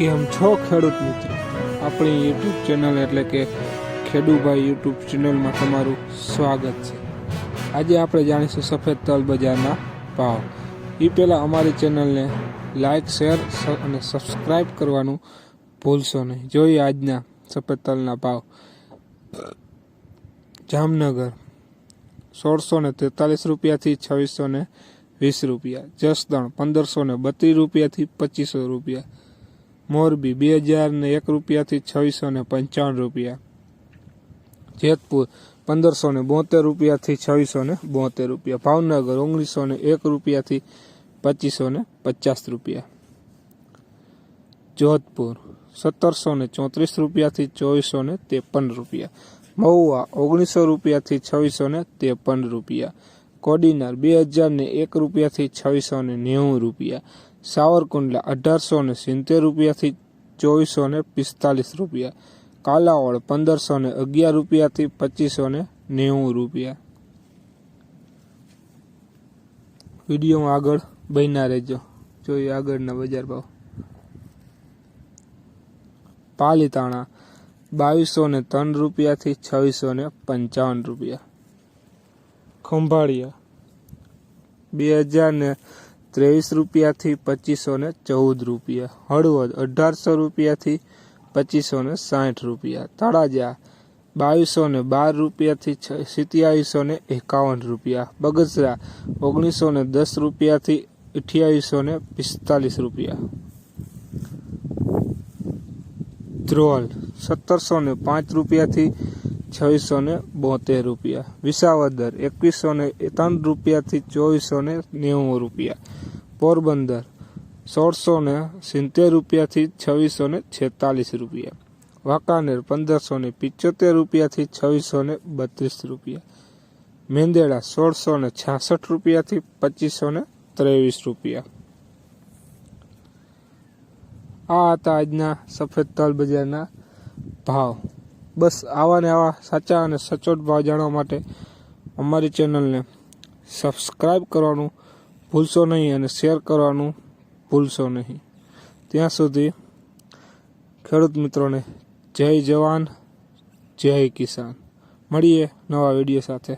કેમ છો ખેડૂત મિત્રો. આપણી યુટ્યુબ ચેનલ એટલે કે ખેડૂભાઈ યુટ્યુબ ચેનલમાં તમારું સ્વાગત છે. આજે આપણે જાણીશું સફેદ તલ બજારના ભાવ. એ પહેલાં અમારી ચેનલને લાઇક શેર અને સબસ્ક્રાઈબ કરવાનું ભૂલશો નહીં. જોઈએ આજના સફેદ તલના ભાવ. જામનગર સોળસો ને તેતાલીસ રૂપિયાથી છવ્વીસો ને વીસ રૂપિયા. જસદણ પંદરસો ને બત્રીસ રૂપિયાથી પચીસો રૂપિયા. મોરબી બે હજાર ને એક રૂપિયાથી છવ્વીસો ને પંચાવન રૂપિયા. જેતપુર પંદરસો ને બોતેર રૂપિયાથી છવ્વીસો ને બોતેર રૂપિયા. ભાવનગર ઓગણીસો ને એક રૂપિયાથી પચીસો ને પચાસ રૂપિયા. જોધપુર સત્તરસો ને ચોત્રીસ રૂપિયાથી ચોવીસો ને ત્રેપન રૂપિયા. મહુવા ઓગણીસો રૂપિયાથી છવ્વીસો ને ત્રેપન રૂપિયા. કોડીનાર બે હજાર ને એક રૂપિયાથી છવ્વીસો ને નેવું રૂપિયા. સાવરકુંડલા અઢારસો ને સિત્તેર રૂપિયાથી ચોવીસો ને પિસ્તાલીસ રૂપિયા. કાલાવડ પંદરસો ને અગિયાર રૂપિયાથી પચીસો ને નેવું રૂપિયા. વિડીયોમાં આગળ બન્યા રહેજો. જોઈએ આગળના બજાર ભાવ. પાલીતાણા બાવીસો ને ત્રણ રૂપિયાથી છવ્વીસો ને પંચાવન રૂપિયા. ખંભાળિયા બે હજાર ને ત્રેવીસ રૂપિયાથી પચીસો ને ચૌદ રૂપિયા, હળવદ અઢારસો રૂપિયાથી પચીસો ને સાઠ રૂપિયા, તળાજા બાવીસો ને બાર રૂપિયાથી સિત્યાવીસો ને એકાવન રૂપિયા, બગસરા ઓગણીસો ને દસ રૂપિયાથી અઠ્યાવીસો ને પિસ્તાલીસ રૂપિયા. ધ્રોલ સત્તરસો ને પાંચ રૂપિયાથી છવ્વીસો ને બોતેર રૂપિયા. વિસાવદર એકવીસો ને ત્રણ રૂપિયાથી ચોવીસો ને નેવું રૂપિયા. પોરબંદર સોળસો ને સિત્તેર રૂપિયાથી છવ્વીસો ને છેતાલીસ રૂપિયા. વાંકાનેર પંદરસો ને પિચોતેર રૂપિયાથી છવ્વીસો ને બત્રીસ રૂપિયા. મેંદેડા સોળસો ને છાસઠ રૂપિયાથી પચીસો ને ત્રેવીસ રૂપિયા. આ હતા આજના સફેદ તલ બજારના ભાવ. બસ આવા ને આવા સાચા અને સચોટ ભાવ જાણવા માટે અમારી ચેનલને સબસ્ક્રાઈબ કરવાનું ભૂલશો નહીં અને શેર કરવાનું ભૂલશો નહીં. ત્યાં સુધી ખેડૂત મિત્રોને જય જવાન, જય કિસાન. મળીએ નવા વીડિયો સાથે.